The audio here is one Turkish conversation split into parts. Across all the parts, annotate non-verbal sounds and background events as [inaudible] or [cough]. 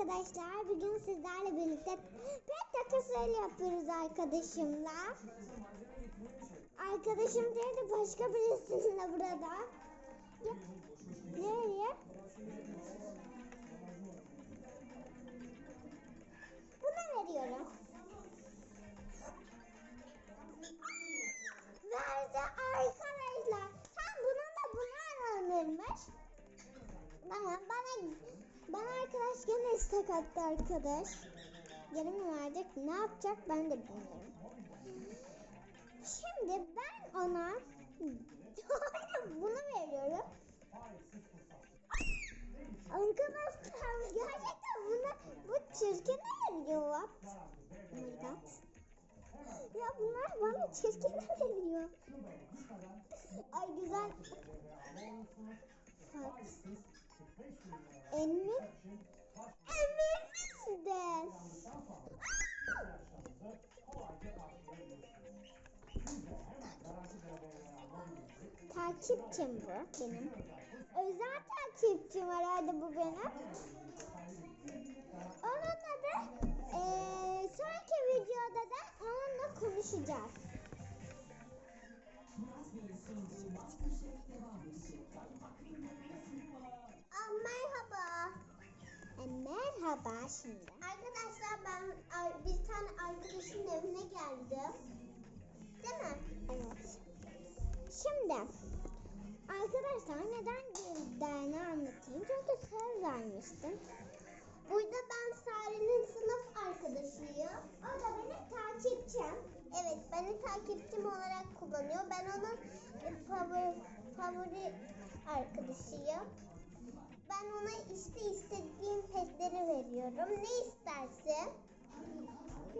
arkadaşlar. Bugün sizlerle birlikte pet takasıyla yapıyoruz arkadaşımla. Arkadaşım değil de başka birisininle burada. Nereye? Buna veriyorum. Verdi arkadaşlar. Tam bunun da buna alınırmış. Bana, bana, bana arkadaş gene istek attı arkadaş. Geri mi verecek, ne yapacak ben de bilmiyorum. Şimdi ben ona [laughs] bunu veriyorum. Arkadaşlar gerçekten buna bu çirkin veriyor. Oh my god. Ya bunlar bana çirkin veriyor. Ay güzel. Bak. Emin. Emin de. Takipçim bu benim. Özel takipçim herhalde bu benim. Onunla da eee sonraki videoda da onunla konuşacağız. Aa, merhaba. E, merhaba şimdi. Arkadaşlar ben bir tane arkadaşımın evine geldim. Değil mi? Evet. Şimdi arkadaşlar neden girdiğini anlatayım. Çünkü söz vermiştim. Burada ben Sare'nin sınıf arkadaşıyım. O da benim takipçim. Evet beni takipçim olarak kullanıyor. Ben onun e, favori, favori arkadaşıyım. Ben ona işte istediğim veriyorum. Ne istersin?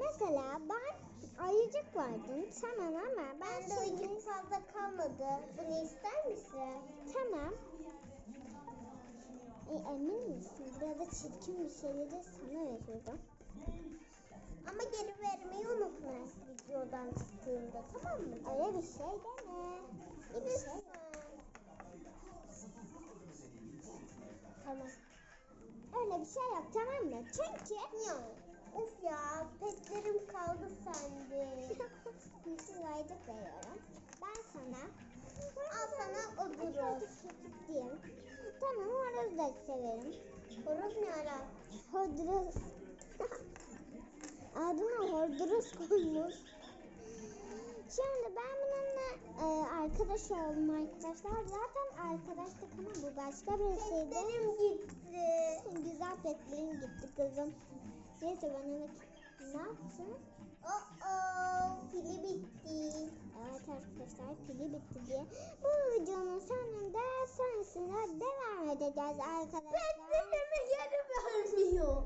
Mesela ben ayıcık vardım tamam ama ben Bende ayıcık fazla kalmadı. Bunu ister misin? Tamam. E, emin misin? Burada çirkin bir şeyleri sana veriyorum. Ama geri vermeyi unutma videodan çıktığında tamam mı? Öyle bir şey deme. İyi bir şey. Şey yok tamam mı? Çünkü... Yok. Of ya petlerim kaldı sende. Ayıcık veriyorum. Ben sana... Al sana oduruz. Diyeyim. Tamam horoz da severim. Horoz ne ara? Horoz. Adına horduruz koymuş. Şimdi ben bununla e, arkadaş oldum arkadaşlar. Zaten arkadaştık ama bu başka birisiydi. Petlerim gitti. Petlerim gitti kızım. Neyse ben onu ne yaptım? Oh oh pili bitti. Evet arkadaşlar pili bitti diye. Bu videonun sonunda sonrasında devam edeceğiz arkadaşlar. Petlerimi geri vermiyor.